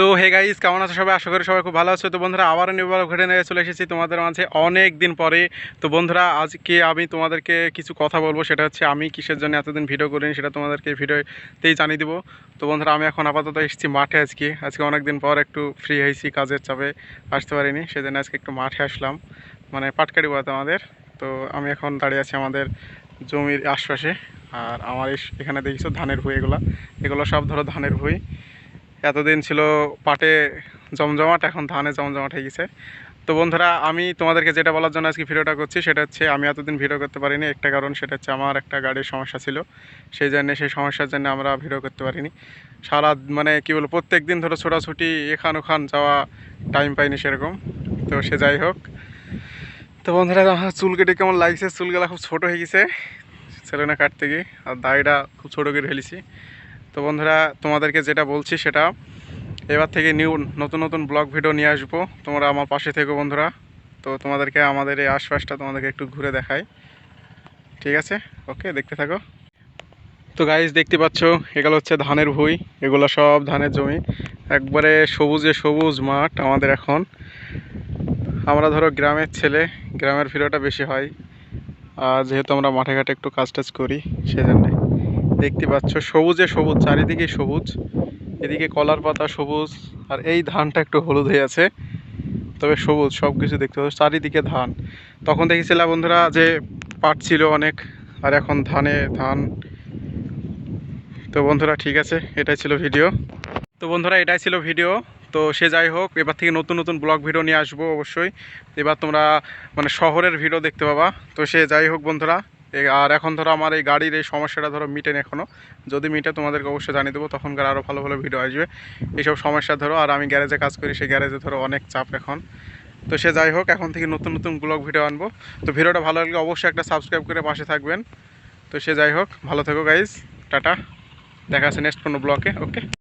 So hey guys কেমন আছো সবাই? আশা করি সবাই খুব ভালো আছো। তো বন্ধুরা, আবারও ব্লগ ঘটে নিয়ে চলে এসেছি তোমাদের মাঝে অনেক দিন পরে। তো বন্ধুরা, আজকে আমি তোমাদেরকে কিছু কথা বলব, সেটা হচ্ছে আমি কিসের জন্য এতদিন ভিডিও করিনি, সেটা তোমাদেরকে ভিডিওতেই জানিয়ে দিব। তো বন্ধুরা, আমি এখন আপাতত এসেছি মাঠে আজকে। আজকে অনেক দিন পর একটু ফ্রি হয়েছি, কাজের চাপে আসতে পারিনি, সেজন্য আজকে একটু মাঠে আসলাম। মানে পাটকারি বাদ আমাদের। তো আমি এখন দাঁড়িয়ে আছি আমাদের জমির আশপাশে। আর আমার এখানে দেখিছো ধানের ভুঁই এগুলো। এগুলো সব ধরো ধানের ভুঁই। এতদিন ছিল পাটে জমজমাট, এখন ধানে জমজমাট হয়ে গেছে। তো বন্ধুরা, আমি তোমাদেরকে যেটা বলার জন্য আজকে ভিডিওটা করছি, সেটা হচ্ছে আমি এতদিন ভিডিও করতে পারিনি। একটা কারণ, সেটা হচ্ছে আমার একটা গাড়ির সমস্যা ছিল। সেই জন্য, সেই সমস্যার জন্য আমরা ভিডিও করতে পারিনি। সারা মানে কী বলব প্রত্যেক দিন ধরো ছোটাছুটি, এখান ওখান যাওয়া টাইম পাইনি সেরকম। তো সে যাই হোক। তো বন্ধুরা আমার চুল কেটে কেমন লাগছে? চুলগুলা খুব ছোটো হয়ে গেছে। সেলুনে কাটতে গিয়ে, আর দাড়িটা খুব ছোটো করে ফেলেছি। তো বন্ধুরা, তোমাদেরকে যেটা বলছি সেটা, এবার থেকে নিউ নতুন নতুন ব্লগ ভিডিও নিয়ে আসব। তোমরা আমার পাশে থেকো বন্ধুরা। তো তোমাদেরকে আমাদের এই আশপাশটা তোমাদেরকে একটু ঘুরে দেখাই। ঠিক আছে? ওকে দেখতে থাকো। তো গাইজ দেখতে পাচ্ছ, এগুলো হচ্ছে ধানের ভুঁই। এগুলো সব ধানের জমি। একবারে সবুজে সবুজ মাঠ আমাদের এখন। আমরা ধরো গ্রামের ছেলে, গ্রামের ভিডিওটা বেশি হয়। আর যেহেতু আমরা মাঠে ঘাটে একটু কাজ টাজ করি, সেজন্য। দেখতে পাচ্ছ, সবুজে সবুজ চারিদিকে সবুজ। এদিকে কলার পাতা সবুজ, আর এই ধানটা একটু হলুদ হয়ে আছে। তবে সবুজ সব কিছু দেখতে পাচ্ছ, চারিদিকে ধান। তখন দেখেছিলাম বন্ধুরা যে পাট ছিল অনেক, আর এখন ধানে ধান। তো বন্ধুরা, ঠিক আছে, এটাই ছিল ভিডিও। তো বন্ধুরা, এটাই ছিল ভিডিও। তো সে যাই হোক, এবার থেকে নতুন নতুন ব্লগ ভিডিও নিয়ে আসব অবশ্যই। এবার তোমরা মানে শহরের ভিডিও দেখতে পাবা। তো সে যাই হোক বন্ধুরা। আর এখন ধরো আমার এই গাড়ির এই সমস্যাটা ধরো মিটেন এখনও যদি মিটে তোমাদেরকে অবশ্যই জানিয়ে দেবো, তখনকার আরও ভালো ভালো ভিডিও আসবে। এইসব সমস্যা ধরো, আর আমি গ্যারেজে কাজ করি, সেই গ্যারেজে ধরো অনেক চাপ এখন। তো সে যাই হোক, এখন থেকে নতুন নতুন ব্লগ ভিডিও আনব। তো ভিডিওটা ভালো লাগলে অবশ্যই একটা সাবস্ক্রাইব করে পাশে থাকবেন। তো সে যাই হোক, ভালো থেকো গাইজ টাটা। দেখা আছে নেক্সট কোনো ব্লগে ওকে